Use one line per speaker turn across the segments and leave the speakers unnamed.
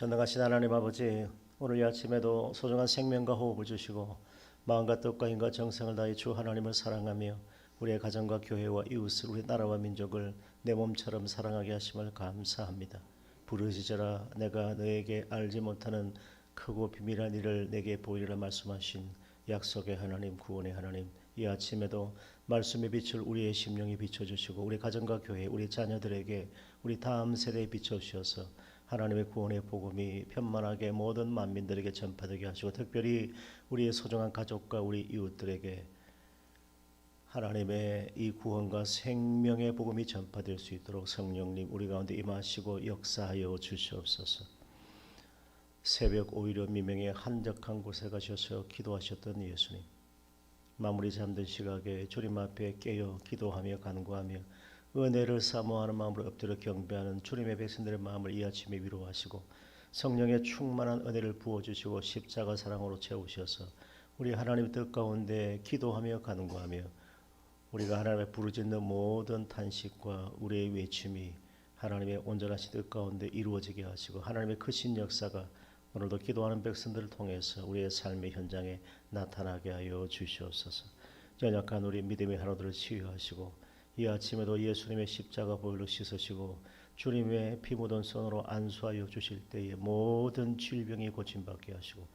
전능하신 하나님 아버지 오늘 이 아침에도 소중한 생명과 호흡을 주시고 마음과 뜻과 힘과 정성을 다해 주 하나님을 사랑하며 우리의 가정과 교회와 이웃을 우리 나라와 민족을 내 몸처럼 사랑하게 하심을 감사합니다. 부르짖어라 내가 너에게 알지 못하는 크고 비밀한 일을 내게 보이리라 말씀하신 약속의 하나님 구원의 하나님 이 아침에도 말씀의 빛을 우리의 심령에 비춰주시고 우리 가정과 교회 우리 자녀들에게 우리 다음 세대에 비춰주셔서 하나님의 구원의 복음이 편만하게 모든 만민들에게 전파되게 하시고 특별히 우리의 소중한 가족과 우리 이웃들에게 하나님의 이 구원과 생명의 복음이 전파될 수 있도록 성령님 우리 가운데 임하시고 역사하여 주시옵소서. 새벽 오히려 미명의 한적한 곳에 가셔서 기도하셨던 예수님. 마무리 잠든 시각에 주님 앞에 깨어 기도하며 간구하며 은혜를 사모하는 마음으로 엎드려 경배하는 주님의 백성들의 마음을 이 아침에 위로하시고 성령의 충만한 은혜를 부어주시고 십자가 사랑으로 채우셔서 우리 하나님의 뜻 가운데 기도하며 간구하며 우리가 하나님의 부르짖는 모든 탄식과 우리의 외침이 하나님의 온전하신 뜻 가운데 이루어지게 하시고 하나님의 크신 역사가 오늘도 기도하는 백성들을 통해서 우리의 삶의 현장에 나타나게 하여 주시옵소서. 연약한 우리 믿음의 하나들을 치유하시고 이 아침에도 예수님의 십자가 보혈로 씻으시고 주님의 피 묻은 손으로 안수하여 주실 때에 모든 질병이 고침받게 하시고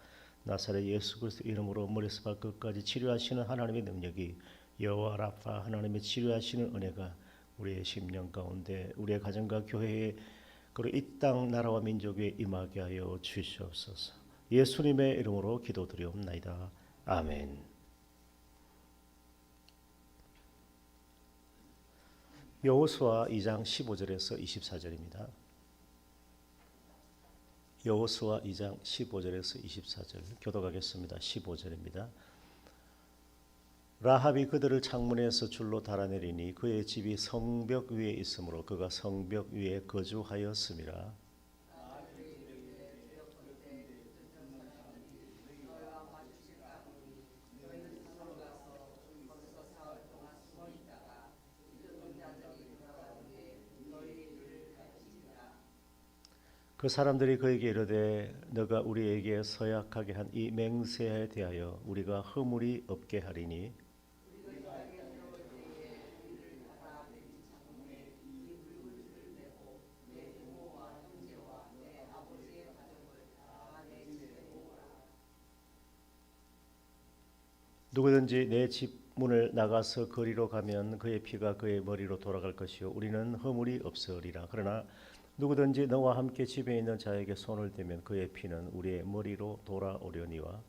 나사렛 예수 그리스도 이름으로 머리에서 발끝까지 치료하시는 하나님의 능력이 여호와 라파 하나님의 치료하시는 은혜가 우리의 심령 가운데 우리의 가정과 교회에 그리고 이 땅 나라와 민족 위에 임하게 하여 주시옵소서. 예수님의 이름으로 기도드리옵나이다. 아멘. 여호수아 2장 15절에서 24절입니다. 여호수아 2장 15절에서 24절 교도가겠습니다. 15절입니다. 라합이 그들을 창문에서 줄로 달아내리니 그의 집이 성벽 위에 있으므로 그가 성벽 위에 거주하였음이라. 그 사람들이 그에게 이르되 너가 우리에게 서약하게 한 이 맹세에 대하여 우리가 허물이 없게 하리니. 누구든지 내 집 문을 나가서 거리로 가면 그의 피가 그의 머리로 돌아갈 것이요. 우리는 허물이 없으리라. 그러나 누구든지 너와 함께 집에 있는 자에게 손을 대면 그의 피는 우리의 머리로 돌아오려니와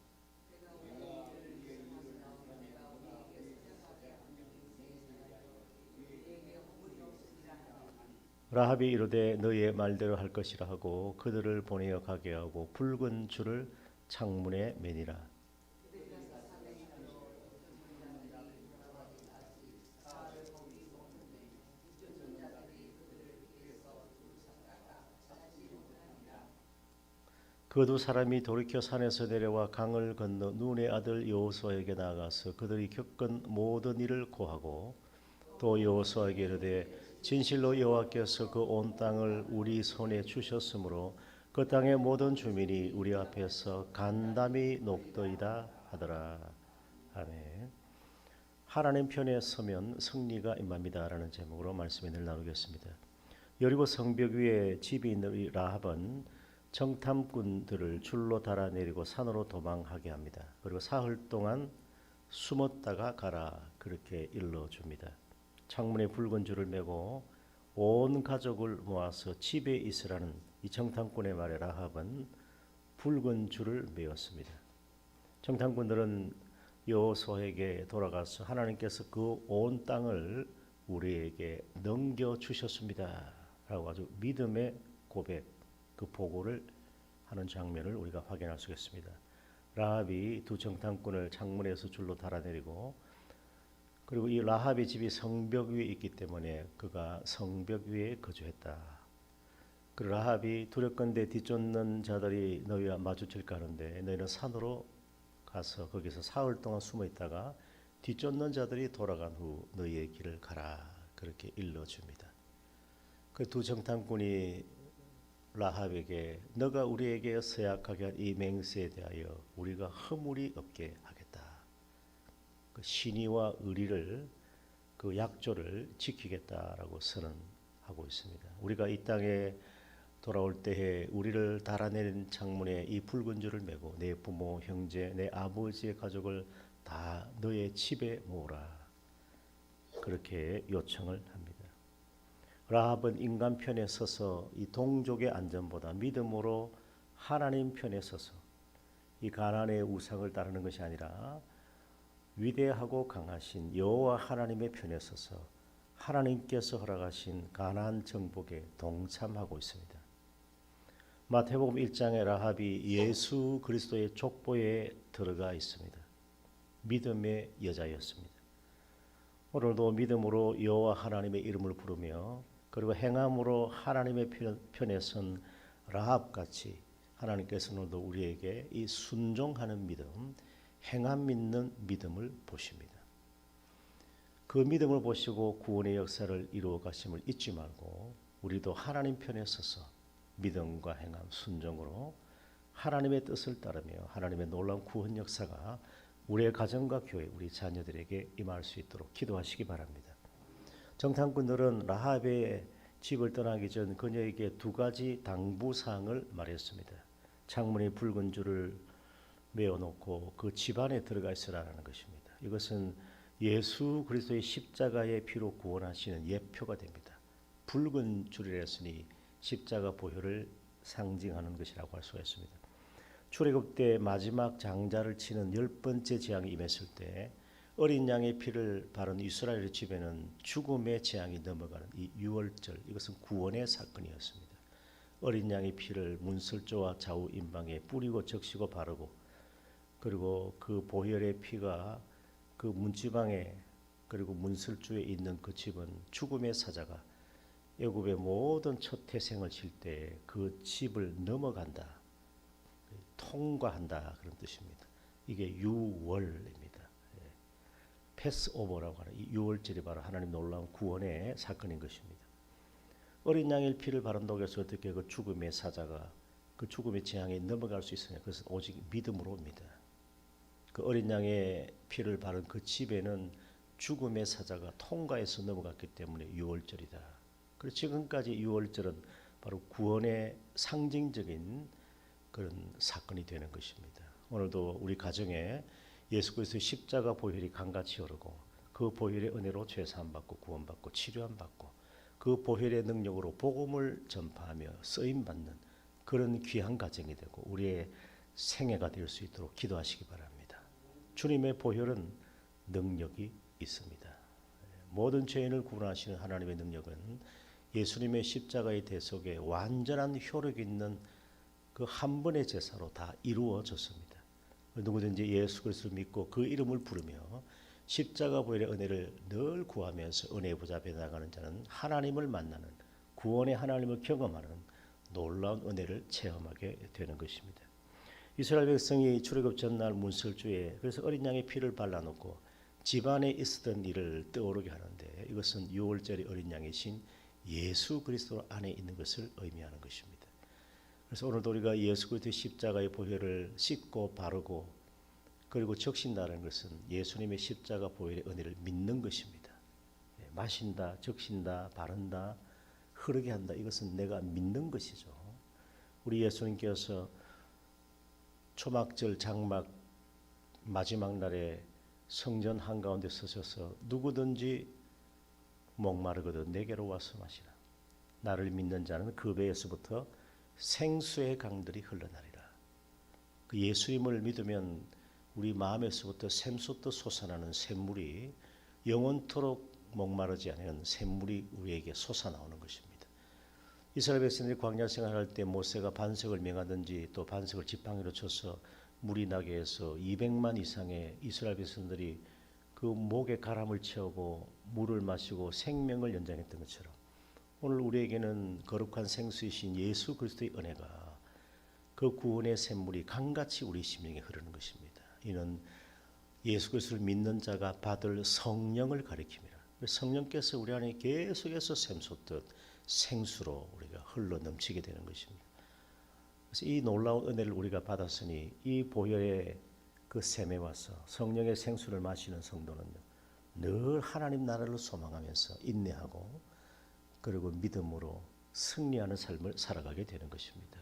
라합이 이르되 너의 말대로 할 것이라 하고 그들을 보내어 가게 하고 붉은 줄을 창문에 매니라 그 두 사람이 돌이켜 산에서 내려와 강을 건너 눈의 아들 여호수아에게 나아가서 그들이 겪은 모든 일을 고하고 또 여호수아에게 이르되 진실로 여호와께서 그 온 땅을 우리 손에 주셨으므로 그 땅의 모든 주민이 우리 앞에서 간담이 녹더이다 하더라 아멘. 하나님 편에 서면 승리가 임합니다라는 제목으로 말씀을 나누겠습니다. 여리고 성벽 위에 집이 있는 이 라합은 정탐꾼들을 줄로 달아내리고 산으로 도망하게 합니다. 그리고 사흘 동안 숨었다가 가라 그렇게 일러줍니다. 창문에 붉은 줄을 메고 온 가족을 모아서 집에 있으라는 이 정탐꾼의 말에 라합은 붉은 줄을 메었습니다. 정탐꾼들은 여호수아에게 돌아가서 하나님께서 그 온 땅을 우리에게 넘겨 주셨습니다라고 아주 믿음의 고백 그 보고를 하는 장면을 우리가 확인할 수 있습니다. 라합이 두 정탐꾼을 창문에서 줄로 달아내리고 그리고 이 라합의 집이 성벽 위에 있기 때문에 그가 성벽 위에 거주했다. 그 라합이 두렵건대 뒤쫓는 자들이 너희와 마주칠까 하는데 너희는 산으로 가서 거기서 사흘 동안 숨어 있다가 뒤쫓는 자들이 돌아간 후 너희의 길을 가라 그렇게 일러 줍니다. 그 두 정탐꾼이 라합에게 너가 우리에게 서약하게 한 이 맹세에 대하여 우리가 허물이 없게 하겠다. 그 신의와 의리를 그 약조를 지키겠다라고 선언하고 있습니다. 우리가 이 땅에 돌아올 때에 우리를 달아내린 창문에 이 붉은 줄을 메고 내 부모, 형제, 내 아버지의 가족을 다 너의 집에 모으라. 그렇게 요청을 합니다. 라합은 인간 편에 서서 이 동족의 안전보다 믿음으로 하나님 편에 서서 이 가나안의 우상을 따르는 것이 아니라 위대하고 강하신 여호와 하나님의 편에 서서 하나님께서 허락하신 가나안 정복에 동참하고 있습니다. 마태복음 1장의 라합이 예수 그리스도의 족보에 들어가 있습니다. 믿음의 여자였습니다. 오늘도 믿음으로 여호와 하나님의 이름을 부르며 그리고 행함으로 하나님의 편- 편에 선 라합 같이 하나님께서 오늘도 우리에게 이 순종하는 믿음, 행함 믿는 믿음을 보십니다. 그 믿음을 보시고 구원의 역사를 이루어 가심을 잊지 말고 우리도 하나님 편에 서서 믿음과 행함 순종으로 하나님의 뜻을 따르며 하나님의 놀라운 구원 역사가 우리의 가정과 교회, 우리 자녀들에게 임할 수 있도록 기도하시기 바랍니다. 정탐꾼들은 라합의 집을 떠나기 전 그녀에게 두 가지 당부 사항을 말했습니다. 창문에 붉은 줄을 메어놓고 그 집안에 들어가 있으라는 것입니다. 이것은 예수 그리스도의 십자가의 피로 구원하시는 예표가 됩니다. 붉은 줄이랬으니 십자가 보혈을 상징하는 것이라고 할 수가 있습니다. 출애굽 때 마지막 장자를 치는 열 번째 재앙이 임했을 때 어린 양의 피를 바른 이스라엘 집에는 죽음의 재앙이 넘어가는 이 유월절 이것은 구원의 사건이었습니다. 어린 양의 피를 문설조와 좌우 임방에 뿌리고 적시고 바르고 그리고 그 보혈의 피가 그 문지방에 그리고 문설주에 있는 그 집은 죽음의 사자가 애굽의 모든 첫 태생을 칠 때 그 집을 넘어간다. 통과한다 그런 뜻입니다. 이게 유월입니다. 예. 패스오버라고 하는 이 유월절이 바로 하나님 놀라운 구원의 사건인 것입니다. 어린 양의 피를 바른다고 해서 어떻게 그 죽음의 사자가 그 죽음의 재앙에 넘어갈 수 있느냐? 그것은 오직 믿음으로 옵니다. 그 어린 양의 피를 바른 그 집에는 죽음의 사자가 통과해서 넘어갔기 때문에 유월절이다. 그리고 지금까지 유월절은 바로 구원의 상징적인 그런 사건이 되는 것입니다. 오늘도 우리 가정에 예수 그리스도의 십자가 보혈이 강같이 흐르고 그 보혈의 은혜로 죄 사함 받고 구원 받고 치료함 받고 그 보혈의 능력으로 복음을 전파하며 쓰임 받는 그런 귀한 가정이 되고 우리의 생애가 될 수 있도록 기도하시기 바랍니다. 주님의 보혈은 능력이 있습니다. 모든 죄인을 구원하시는 하나님의 능력은 예수님의 십자가의 대속에 완전한 효력 있는 그 한 번의 제사로 다 이루어졌습니다. 누구든지 예수 그리스도를 믿고 그 이름을 부르며 십자가 보혈의 은혜를 늘 구하면서 은혜 보좌에 나가는 자는 하나님을 만나는 구원의 하나님을 경험하는 놀라운 은혜를 체험하게 되는 것입니다. 이스라엘 백성이 출애굽 전날 문설주에 그래서 어린 양의 피를 발라놓고 집안에 있었던 일을 떠오르게 하는데 이것은 6월절의 어린 양이신 예수 그리스도 안에 있는 것을 의미하는 것입니다. 그래서 오늘도 우리가 예수 그리스도의 십자가의 보혈을 씻고 바르고 그리고 적신다는 것은 예수님의 십자가 보혈의 은혜를 믿는 것입니다. 예, 마신다, 적신다, 바른다, 흐르게 한다. 이것은 내가 믿는 것이죠. 우리 예수님께서 초막절 장막 마지막 날에 성전 한가운데 서셔서 누구든지 목마르거든 내게로 와서 마시라. 나를 믿는 자는 그 배에서부터 생수의 강들이 흘러나리라. 그 예수님을 믿으면 우리 마음에서부터 샘솟듯 솟아나는 샘물이 영원토록 목마르지 않는 샘물이 우리에게 솟아나오는 것입니다. 이스라엘 백성들이 광야 생활할 때 모세가 반석을 명하든지 또 반석을 지팡이로 쳐서 물이 나게 해서 200만 이상의 이스라엘 백성들이 그 목에 가람을 채우고 물을 마시고 생명을 연장했던 것처럼 오늘 우리에게는 거룩한 생수이신 예수 그리스도의 은혜가 그 구원의 샘물이 강같이 우리 심령에 흐르는 것입니다. 이는 예수 그리스도를 믿는 자가 받을 성령을 가리킵니다. 성령께서 우리 안에 계속해서 샘솟듯 생수로 우리가 흘러 넘치게 되는 것입니다. 그래서 이 놀라운 은혜를 우리가 받았으니 이 보혈의 그 샘에 와서 성령의 생수를 마시는 성도는요. 늘 하나님 나라를 소망하면서 인내하고 그리고 믿음으로 승리하는 삶을 살아가게 되는 것입니다.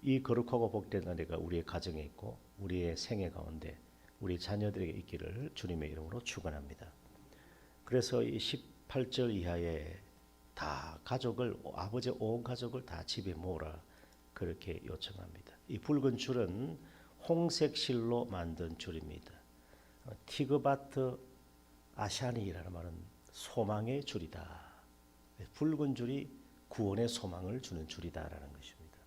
이 거룩하고 복된 은혜가 우리의 가정에 있고 우리의 생애 가운데 우리 자녀들에게 있기를 주님의 이름으로 축원합니다. 그래서 이 18절 이하에 다 가족을 아버지 온 가족을 다 집에 모으라 그렇게 요청합니다. 이 붉은 줄은 홍색 실로 만든 줄입니다. 어, 티그바트 아샤니라는 말은 소망의 줄이다. 붉은 줄이 구원의 소망을 주는 줄이다라는 것입니다.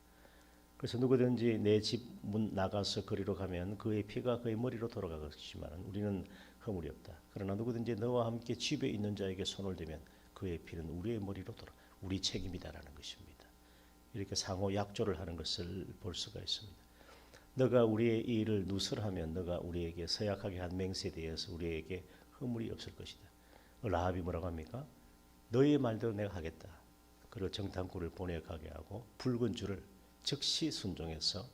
그래서 누구든지 내 집 문 나가서 거리로 가면 그의 피가 그의 머리로 돌아가겠지만 우리는 허물이 없다. 그러나 누구든지 너와 함께 집에 있는 자에게 손을 대면 그의 피는 우리의 머리로 돌아 우리 책임이다라는 것입니다. 이렇게 상호 약조를 하는 것을 볼 수가 있습니다. 너가 우리의 이 일을 누설하면 너가 우리에게 서약하게 한 맹세에 대해서 우리에게 허물이 없을 것이다. 라합이 뭐라고 합니까? 너의 말대로 내가 하겠다. 그리고 정탐꾼을 보내가게 하고 붉은 줄을 즉시 순종해서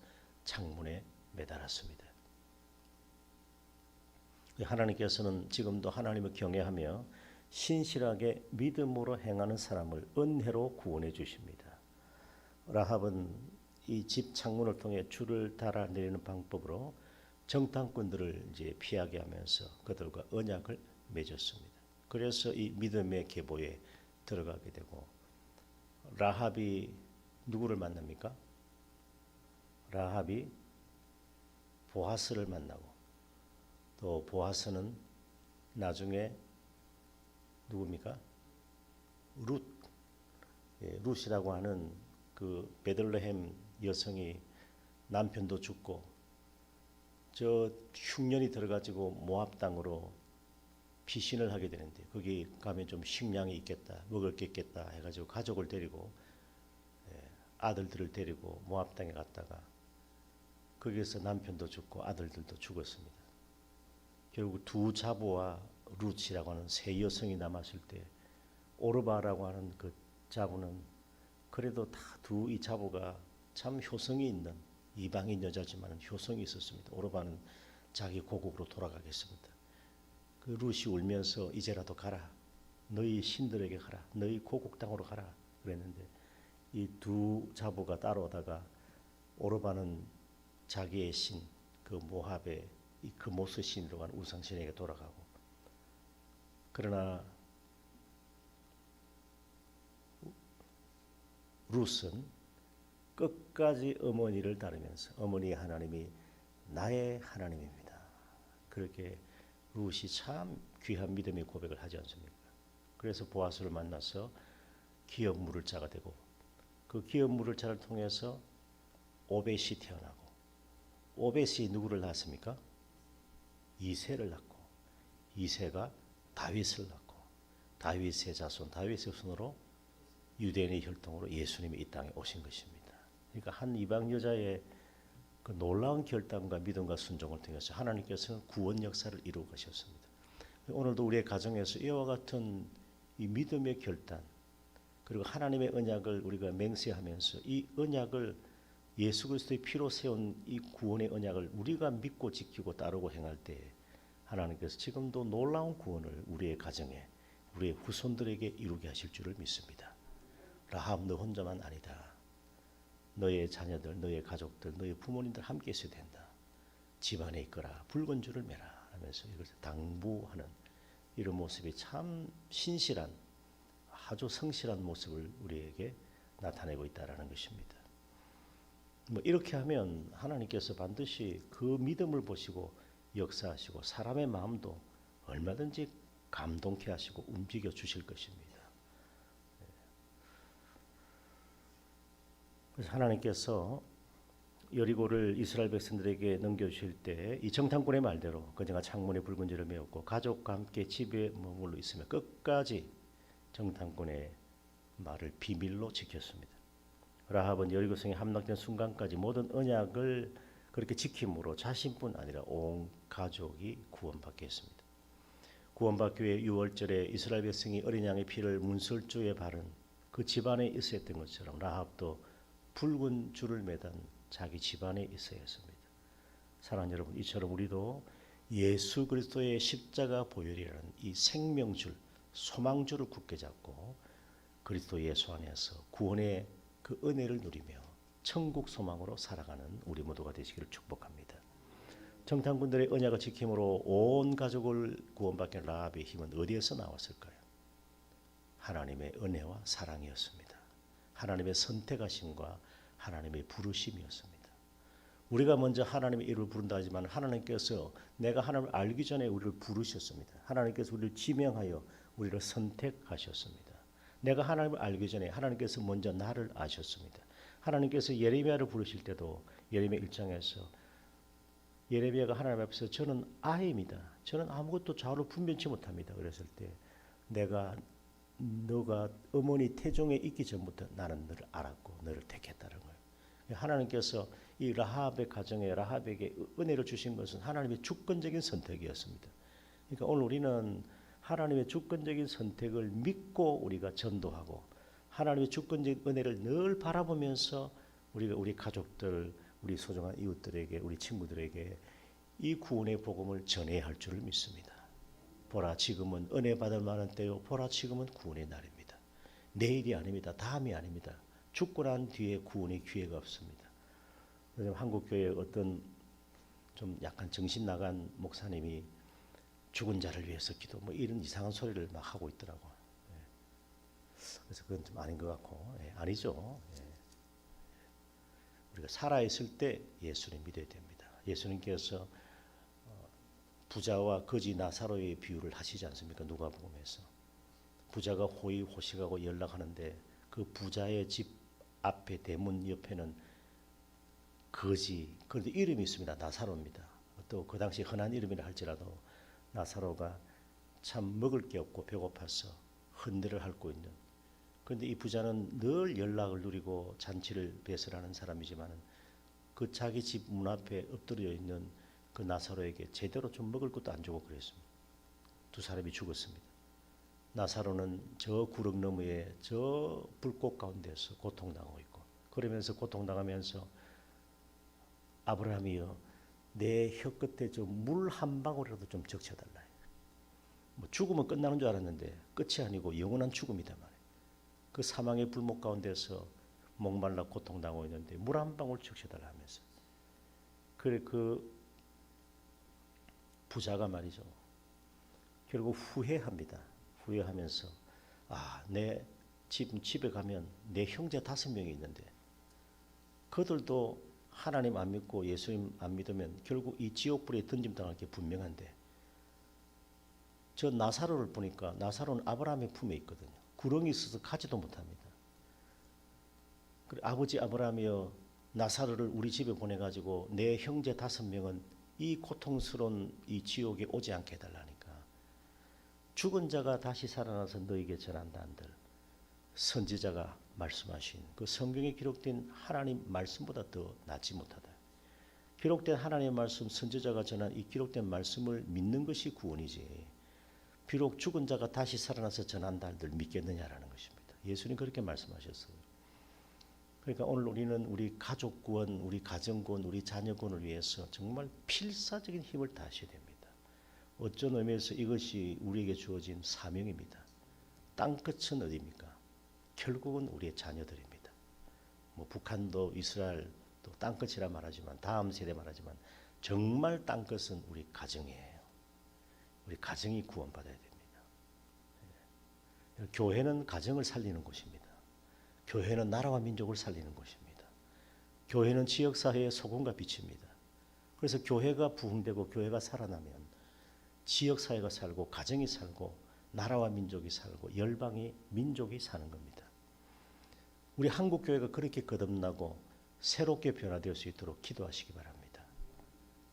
창문에 매달았습니다. 하나님께서는 지금도 하나님을 경외하며 신실하게 믿음으로 행하는 사람을 은혜로 구원해 주십니다. 라합은 이 집 창문을 통해 줄을 달아 내리는 방법으로 정탐꾼들을 이제 피하게 하면서 그들과 언약을 맺었습니다. 그래서 이 믿음의 계보에 들어가게 되고 라합이 누구를 만납니까? 라합이 보아스를 만나고 또 보아스는 나중에 누굽니까? 룻 예, 룻이라고 하는 그 베들레헴 여성이 남편도 죽고 저 흉년이 들어가지고 모압 땅으로 피신을 하게 되는데 거기 가면 좀 식량이 있겠다 먹을 게 있겠다 해가지고 가족을 데리고 예, 아들들을 데리고 모압 땅에 갔다가 거기에서 남편도 죽고 아들들도 죽었습니다. 결국 두 자부와 룻이라고 하는 세 여성이 남았을 때 오르바라고 하는 그 자부는 그래도 다 두 이 자부가 참 효성이 있는 이방인 여자지만 효성이 있었습니다. 오르바는 자기 고국으로 돌아가겠습니다. 그 룻이 울면서 이제라도 가라. 너희 신들에게 가라. 너희 고국 땅으로 가라. 그랬는데 이 두 자부가 따라오다가 오르바는 자기의 신, 그 모압의 이 그모스 신이라고 하는 우상신에게 돌아가고 그러나 룻은 끝까지 어머니를 따르면서 어머니 하나님이 나의 하나님입니다. 그렇게 룻이 참 귀한 믿음의 고백을 하지 않습니까? 그래서 보아스를 만나서 기업 물을 자가 되고 그 기업 물을 자를 통해서 오벳이 태어나고 오벳이 누구를 낳았습니까? 이세를 낳고 이세가 다윗을 낳고 다윗의 자손 다윗의 손으로 유대인의 혈통으로 예수님이 이 땅에 오신 것입니다. 그러니까 한 이방 여자의 그 놀라운 결단과 믿음과 순종을 통해서 하나님께서는 구원 역사를 이루어 가셨습니다. 오늘도 우리의 가정에서 이와 같은 이 믿음의 결단 그리고 하나님의 언약을 우리가 맹세하면서 이 언약을 예수 그리스도의 피로 세운 이 구원의 언약을 우리가 믿고 지키고 따르고 행할 때 하나님께서 지금도 놀라운 구원을 우리의 가정에 우리의 후손들에게 이루게 하실 줄을 믿습니다. 라합 너 혼자만 아니다. 너의 자녀들, 너의 가족들, 너의 부모님들 함께 있어야 된다. 집안에 있거라 붉은 줄을 매라 하면서 이것을 당부하는 이런 모습이 참 신실한 아주 성실한 모습을 우리에게 나타내고 있다라는 것입니다. 뭐 이렇게 하면 하나님께서 반드시 그 믿음을 보시고 역사하시고 사람의 마음도 얼마든지 감동케 하시고 움직여 주실 것입니다. 그래서 하나님께서 여리고를 이스라엘 백성들에게 넘겨주실 때 이 정탐꾼의 말대로 그녀가 창문에 붉은 줄을 메웠고 가족과 함께 집에 머물러 있으며 끝까지 정탐꾼의 말을 비밀로 지켰습니다. 라합은 여리고성에 함락된 순간까지 모든 언약을 그렇게 지킴으로 자신뿐 아니라 온 가족이 구원받게 했습니다. 구원받기 위해 6월절에 이스라엘 백성이 어린 양의 피를 문설주에 바른 그 집안에 있었던 것처럼 라합도 붉은 줄을 매단 자기 집안에 있어야 했습니다. 사랑하는 여러분, 이처럼 우리도 예수 그리스도의 십자가 보혈이라는 이 생명줄, 소망줄을 굳게 잡고 그리스도 예수 안에서 구원의 그 은혜를 누리며 천국 소망으로 살아가는 우리 모두가 되시기를 축복합니다. 정탐꾼들의 언약을 지킴으로 온 가족을 구원받게 라합의 힘은 어디에서 나왔을까요? 하나님의 은혜와 사랑이었습니다. 하나님의 선택하심과 하나님의 부르심이었습니다. 우리가 먼저 하나님의 이름을 부른다 하지만 하나님께서 내가 하나님을 알기 전에 우리를 부르셨습니다. 하나님께서 우리를 지명하여 우리를 선택하셨습니다. 내가 하나님을 알기 전에 하나님께서 먼저 나를 아셨습니다. 하나님께서 예레미야를 부르실 때도 예레미야 1장에서 예레미야가 하나님 앞에서 저는 아이입니다. 저는 아무것도 좌우를 분변치 못합니다. 그랬을 때 내가 너가 어머니 태종에 있기 전부터 나는 너를 알았고 너를 택했다는 거예요. 하나님께서 이 라합의 가정에 라합에게 은혜를 주신 것은 하나님의 주권적인 선택이었습니다. 그러니까 오늘 우리는 하나님의 주권적인 선택을 믿고 우리가 전도하고 하나님의 주권적인 은혜를 늘 바라보면서 우리가 우리 가족들, 우리 소중한 이웃들에게, 우리 친구들에게 이 구원의 복음을 전해야 할 줄을 믿습니다. 보라 지금은 은혜 받을 만한 때요. 보라 지금은 구원의 날입니다. 내일이 아닙니다. 다음이 아닙니다. 죽고 난 뒤에 구원의 기회가 없습니다. 요즘 한국 교회 어떤 좀 약간 정신 나간 목사님이 죽은 자를 위해서 기도 뭐 이런 이상한 소리를 막 하고 있더라고. 예. 그래서 그건 좀 아닌 것 같고 예, 아니죠. 예. 우리가 살아 있을 때 예수님 믿어야 됩니다. 예수님께서 어, 부자와 거지 나사로의 비유를 하시지 않습니까? 누가복음에서 부자가 호의호식하고 연락하는데 그 부자의 집 앞에 대문 옆에는 거지 그런데 이름이 있습니다. 나사로입니다. 또 그 당시 흔한 이름이라 할지라도 나사로가 참 먹을 게 없고 배고파서 흔들을 앓고 있는 그런데 이 부자는 늘 연락을 누리고 잔치를 배설하는 사람이지만은 그 자기 집 문 앞에 엎드려 있는 그 나사로에게 제대로 좀 먹을 것도 안 주고 그랬습니다. 두 사람이 죽었습니다. 나사로는 저 구름 너머에 저 불꽃 가운데서 고통당하고 있고 그러면서 고통당하면서 아브라함이여 내 혀 끝에 좀 물 한 방울이라도 좀 적셔달라. 뭐 죽으면 끝나는 줄 알았는데 끝이 아니고 영원한 죽음이다 말이에요. 그 사망의 불목 가운데서 목말라 고통당하고 있는데 물 한 방울 적셔달라 하면서 그래 그 부자가 말이죠. 결국 후회합니다. 후회하면서 아, 내 집, 집에 가면 내 형제 다섯 명이 있는데 그들도 하나님 안 믿고 예수님 안 믿으면 결국 이 지옥불에 던짐 당할 게 분명한데 저 나사로를 보니까 나사로는 아브라함의 품에 있거든요. 구렁이 있어서 가지도 못합니다. 아버지 아브라함이여 나사로를 우리 집에 보내가지고 내 형제 다섯 명은 이 고통스러운 이 지옥에 오지 않게 해달라니까. 죽은 자가 다시 살아나서 너에게 전한다 한들 선지자가 말씀하신 그 성경에 기록된 하나님 말씀보다 더 낫지 못하다. 기록된 하나님의 말씀 선지자가 전한 이 기록된 말씀을 믿는 것이 구원이지. 비록 죽은 자가 다시 살아나서 전한다 한들 믿겠느냐라는 것입니다. 예수님 그렇게 말씀하셨어요. 그러니까 오늘 우리는 우리 가족 구원, 우리 가정 구원, 우리 자녀 구원을 위해서 정말 필사적인 힘을 다하셔야 됩니다. 어쩐 의미에서 이것이 우리에게 주어진 사명입니다. 땅 끝은 어디입니까? 결국은 우리의 자녀들입니다. 뭐 북한도 이스라엘 또 땅끝이라 말하지만 다음 세대 말하지만 정말 땅끝은 우리 가정이에요. 우리 가정이 구원받아야 됩니다. 예. 교회는 가정을 살리는 곳입니다. 교회는 나라와 민족을 살리는 곳입니다. 교회는 지역 사회의 소금과 빛입니다. 그래서 교회가 부흥되고 교회가 살아나면 지역 사회가 살고 가정이 살고 나라와 민족이 살고 열방이 민족이 사는 겁니다. 우리 한국 교회가 그렇게 거듭나고 새롭게 변화될 수 있도록 기도하시기 바랍니다.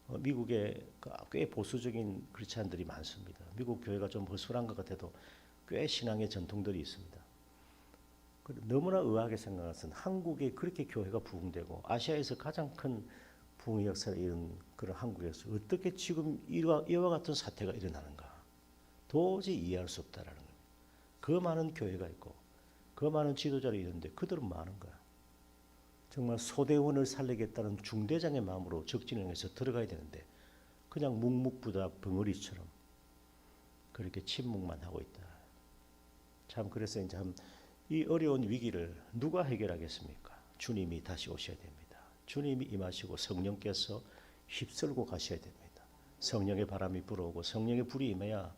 어, 미국에 그꽤 보수적인 크리스찬들이 많습니다. 미국 교회가 좀 허술한 것 같아도 꽤 신앙의 전통들이 있습니다. 너무나 의아하게 생각해서 한국에 그렇게 교회가 부흥되고 아시아에서 가장 큰 부흥의 역사를 이룬 그런 한국에서 어떻게 지금 이와, 이와 같은 사태가 일어나는가 도저히 이해할 수 없다라는 겁니다. 그 많은 교회가 있고 그 많은 지도자들이 있는데 그들은 많은 거야. 정말 소대원을 살리겠다는 중대장의 마음으로 적진행에서 들어가야 되는데 그냥 묵묵부답 벙어리처럼 그렇게 침묵만 하고 있다. 참 그래서 이제 참 이 어려운 위기를 누가 해결하겠습니까? 주님이 다시 오셔야 됩니다. 주님이 임하시고 성령께서 휩쓸고 가셔야 됩니다. 성령의 바람이 불어오고 성령의 불이 임해야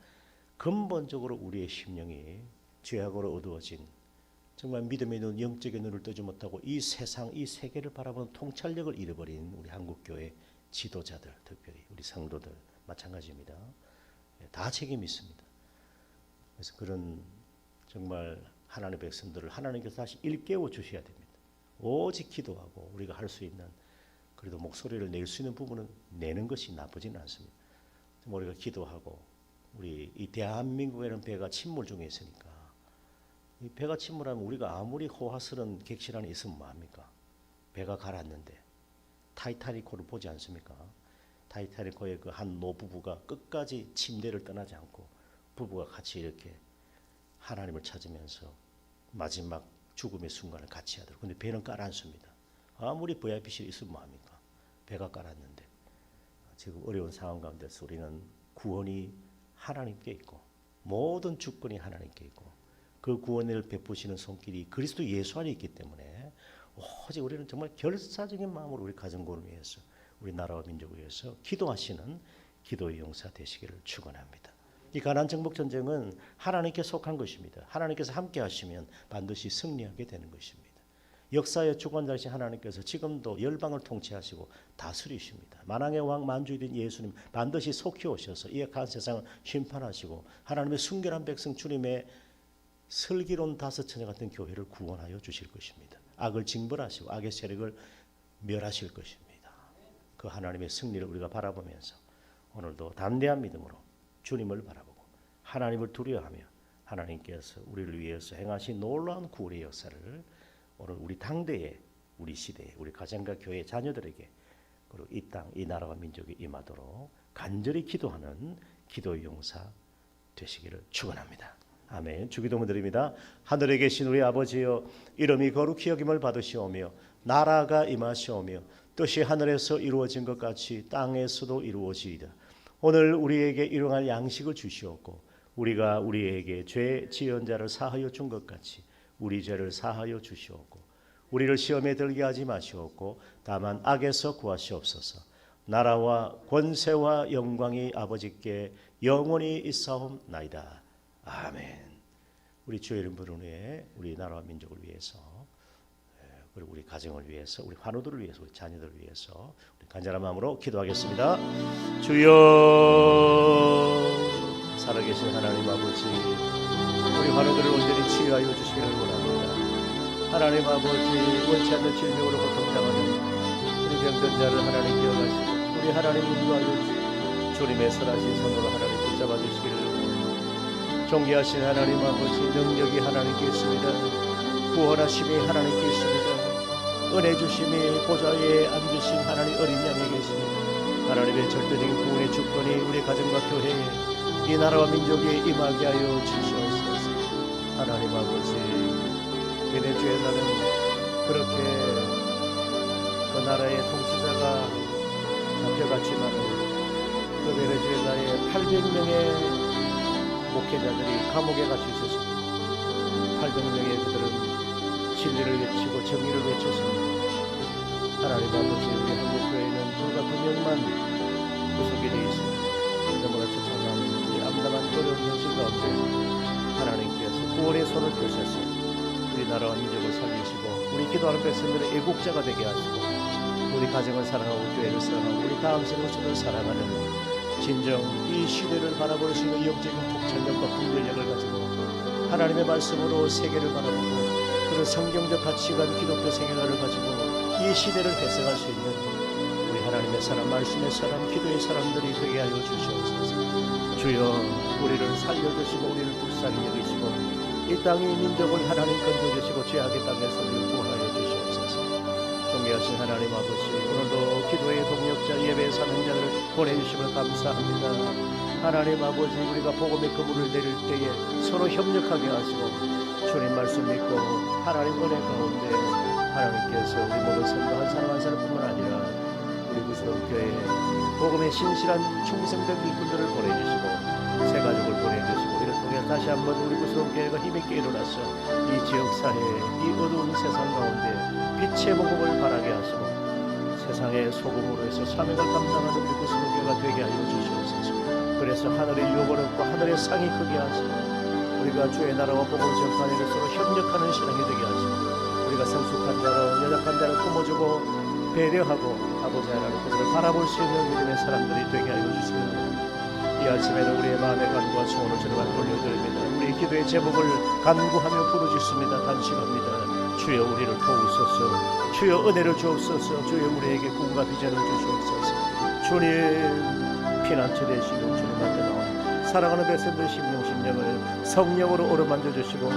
근본적으로 우리의 심령이 죄악으로 어두워진 정말 믿음의 눈, 영적인 눈을 뜨지 못하고 이 세상, 이 세계를 바라보는 통찰력을 잃어버린 우리 한국 교회 지도자들, 특별히 우리 성도들 마찬가지입니다. 예, 다 책임이 있습니다. 그래서 그런 정말 하나님의 백성들을 하나님께서 다시 일깨워 주셔야 됩니다. 오직 기도하고 우리가 할 수 있는 그래도 목소리를 낼 수 있는 부분은 내는 것이 나쁘지는 않습니다. 좀 우리가 기도하고 우리 이 대한민국에는 배가 침몰 중에 있으니까 이 배가 침몰하면 우리가 아무리 호화스러운 객실 안에 있으면 뭐합니까? 배가 가랐는데 타이타닉호를 보지 않습니까? 타이타닉호의 그 한 노부부가 끝까지 침대를 떠나지 않고 부부가 같이 이렇게 하나님을 찾으면서 마지막 죽음의 순간을 같이 하도록. 근데 배는 깔아앉습니다. 아무리 VIP실에 있으면 뭐합니까? 배가 깔았는데 지금 어려운 상황 가운데서 우리는 구원이 하나님께 있고 모든 주권이 하나님께 있고 그 구원을 베푸시는 손길이 그리스도 예수 안에 있기 때문에 오직 우리는 정말 결사적인 마음으로 우리 가정권을 위해서 우리 나라와 민족을 위해서 기도하시는 기도의 용사 되시기를 축원합니다. 이 가난 정복 전쟁은 하나님께 속한 것입니다. 하나님께서 함께 하시면 반드시 승리하게 되는 것입니다. 역사의 주관자이신 하나님께서 지금도 열방을 통치하시고 다스리십니다. 만왕의 왕 만주이된 예수님 반드시 속히 오셔서 이 악한 세상을 심판하시고 하나님의 순결한 백성 주님의 슬기로운 다섯 처녀 같은 교회를 구원하여 주실 것입니다. 악을 징벌하시고 악의 세력을 멸하실 것입니다. 그 하나님의 승리를 우리가 바라보면서 오늘도 담대한 믿음으로 주님을 바라보고 하나님을 두려워하며 하나님께서 우리를 위해서 행하신 놀라운 구원의 역사를 오늘 우리 당대에 우리 시대에 우리 가정과 교회 자녀들에게 그리고 이 땅, 이 나라와 민족이 임하도록 간절히 기도하는 기도의 용사 되시기를 축원합니다. 아멘. 주기도문 드립니다. 하늘에 계신 우리 아버지여 이름이 거룩히 여김을 받으시오며 나라가 임하시오며 뜻이 하늘에서 이루어진 것 같이 땅에서도 이루어지이다. 오늘 우리에게 일용할 양식을 주시옵고 우리가 우리에게 죄 지은 자를 사하여 준 것 같이 우리 죄를 사하여 주시옵고 우리를 시험에 들게 하지 마시옵고 다만 악에서 구하시옵소서. 나라와 권세와 영광이 아버지께 영원히 있사옵나이다. 아멘. 우리 주의 이름 부르는 후에 우리 나라와 민족을 위해서 예, 그리고 우리 가정을 위해서 우리 환우들을 위해서 우리 자녀들을 위해서 우리 간절한 마음으로 기도하겠습니다. 주여 살아계신 하나님 아버지 우리 환우들을 온전히 치유하여 주시기를 원합니다. 하나님 아버지 원치 않는 질병으로 고통당하는 우리 병든 자를 하나님 기억하시고 우리 하나님 인도하여 주시고 주님의 선하신 손으로 하나님 붙잡아 주시기를 원합니다. 존귀하신 하나님 아버지 능력이 하나님께 있습니다. 구원하심이 하나님께 있습니다. 은혜 주심이 보좌에 앉으신 하나님 어린 양에 계십니다. 하나님의 절대적인 구원의 주권이 우리 가정과 교회에 이 나라와 민족에 임하게 하여 주시옵소서. 하나님 아버지 베네수엘라는 그렇게 그 나라의 통치자가 잡혀갔지만 그 베네수엘라의 800명의 목회자들이 감옥에 갇혀 있었습니다. 800명의 그들은 진리를 외치고 정의를 외쳤습니다. 하나님 아버지 우리 한국교회는 불과 두 명만 구속이 되어 있습니다. 너무나 처참한 이 암담한 어려운 현실 가운데 하나님께서 구원의 손을 펴셔서 우리나라와 민족을 살리시고 우리 기도하는 백성들의 애국자가 되게 하시고 우리 가정을 사랑하고 교회를 사랑하고 우리 다음 세대를 사랑하는 진정 이 시대를 바라볼 수 있는 영적인 통찰력과 분별력을 가지고 하나님의 말씀으로 세계를 바라보고 그런 성경적 가치관 기독교 생애를 가지고 이 시대를 해석할 수 있는 우리 하나님의 사람 말씀의 사람 기도의 사람들이 되게 하여 주시옵소서. 주여 우리를 살려주시고 우리를 불쌍히 여기시고 이 땅의 민족을 하나님 건져주시고 죄악의 땅에서 구하여 주시옵소서. 존귀하신 하나님 아버지 오늘도 기도의 동력자 예배 사명자를 보내주심을 감사합니다. 하나님 아버지 우리가 복음의 그물을 내릴 때에 서로 협력하게 하시고 주님 말씀 믿고 하나님 은혜 가운데 하나님께서 우리 모든 성도 한 사람 한 사람뿐만 아니라 우리 구수동교회에 복음의 신실한 충성된 일꾼들을 보내주시고 새 가족을 보내주시고 이를 통해 다시 한번 우리 구수동교회가 힘있게 일어나서 이 지역 사회에 이 어두운 세상 가운데 빛의 복음을 바라게 하시고 세상의 소금으로 해서 사명을 감당하는 우리 구수동교회가 되게 하여 주시옵소서. 그래서 하늘의 유업을 얻고 하늘의 상이 크게 하시고 우리가 주의 나라와 복음을 전파하는 데 서로 협력하는 신앙이 되게 하시고 우리가 성숙한 자로 연약한 자를 품어주고 배려하고 아버지 하나님 그들을 바라볼 수 있는 믿음의 사람들이 되게 하여 주시기 바랍니다. 이 아침에는 우리의 마음의 간구와 소원을 주님 앞에 올려드립니다. 우리 기도의 제목을 간구하며 부르짖습니다. 단식합니다. 주여 우리를 도우소서. 주여 은혜를 주옵소서. 주여 우리에게 꿈과 비전을 주시옵소서. 주님 피난처 되시는 주님한테 나온 사랑하는 백성들 심령 심령을 성령으로 어루만져 주시고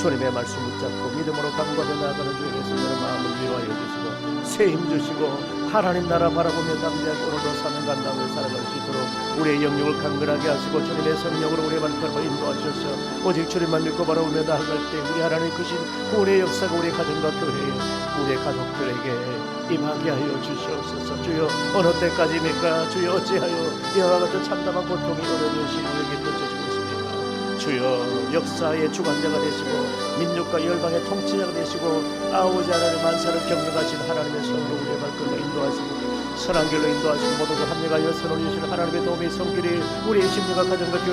주님의 말씀 붙잡고 믿음으로 간구하며 나아가는 주의 백성들의 마음을 위로하여 주시고 새 힘 주시고 하나님 나라 바라보며 담대하게 오늘도 사는 간당을 살아갈 수 있도록 우리의 영역을 강건하게 하시고 주님의 성령으로 우리의 발걸음을 인도하셔서. 오직 주님만 믿고 바라보며 나아갈 때 우리 하나님 크신 구원의 역사가 우리 가정과 교회에 우리의 가족들에게 임하게 하여 주시옵소서. 주여 어느 때까지입니까? 주여 어찌하여 이와 같은 참담한 고통이 것이 우리에게 펼쳐지고 있습니까 주여 역사의 주관자가 되시고 민족과 열방의 통치자가 되시고 아버지 하나님 만사를 경영하신 하나님의 손으로 우리의 발걸음을 인도하시고 선한 길로 인도하시고 모두가 합력하여 선을 주시는 하나님의 도움이 성길이 우리의 심리가 가정과 교회